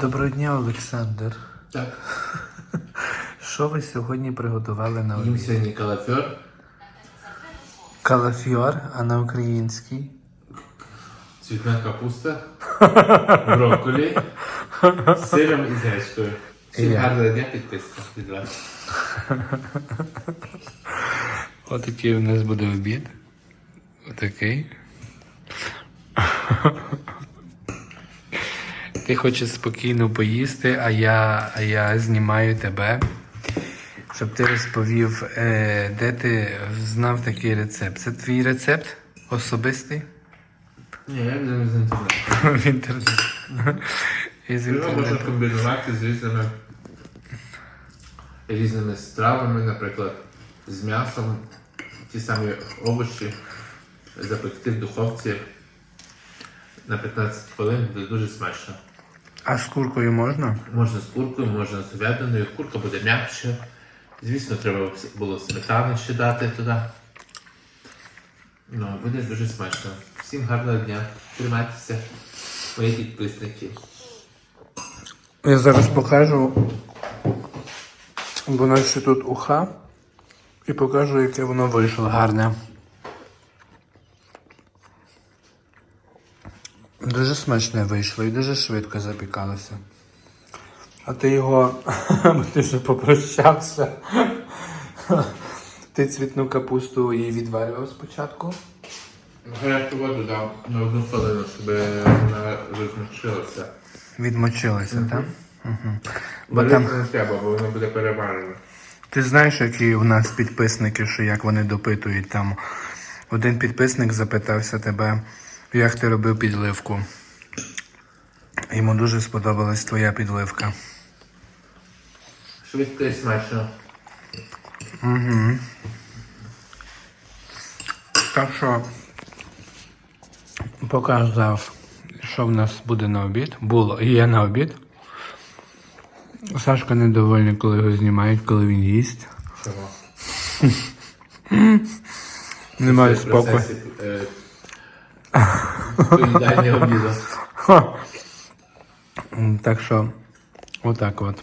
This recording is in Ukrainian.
Доброго дня, Олександр. Так, Що ви сьогодні приготували на їм обід? сьогодні калафьор, Калафіор, а на український? цвітна капуста, брокколі, з сиром і з гречкою. Всім Я. гарного дня підписка від вас. Отакий у нас буде обід. Отакий. Ти хочеш спокійно поїсти, а я, а я знімаю тебе, щоб ти розповів, е, де ти знав такий рецепт. Це твій рецепт особистий Ні, я не з інтернету. в Його можна комбінувати з різними, різними стравами, наприклад, з м'ясом, ті самі овочі, запекти в духовці на 15 хвилин, буде дуже смачно. А з куркою можна? Можна з куркою, можна з говядиною. Курка буде м'якше. Звісно, треба було сметани ще дати туди. Ну, буде дуже смачно. Всім гарного дня. Тримайтеся, мої підписники. Я зараз покажу, бо нас ще тут уха, і покажу, яке воно вийшло гарне. Дуже смачне вийшло і дуже швидко запікалося. А ти його, ти вже попрощався. Ти цвітну капусту і відварював спочатку. Гарячу воду дав на одну хвилину, щоб вона розмочилася. Відмочилося, так? Угу. Бо там. не треба, бо воно буде переварено. Ти знаєш, які у нас підписники, що як вони допитують там. Один підписник запитався тебе, як ти робив підливку. Йому дуже сподобалась твоя підливка. Швидко і смачно. Так що показав, що в нас буде на обід. Було і є на обід. Сашка недовольний, коли його знімають, коли він їсть. Чого? Немає спокою. Е, Поїдання обіду. Так що, отак от.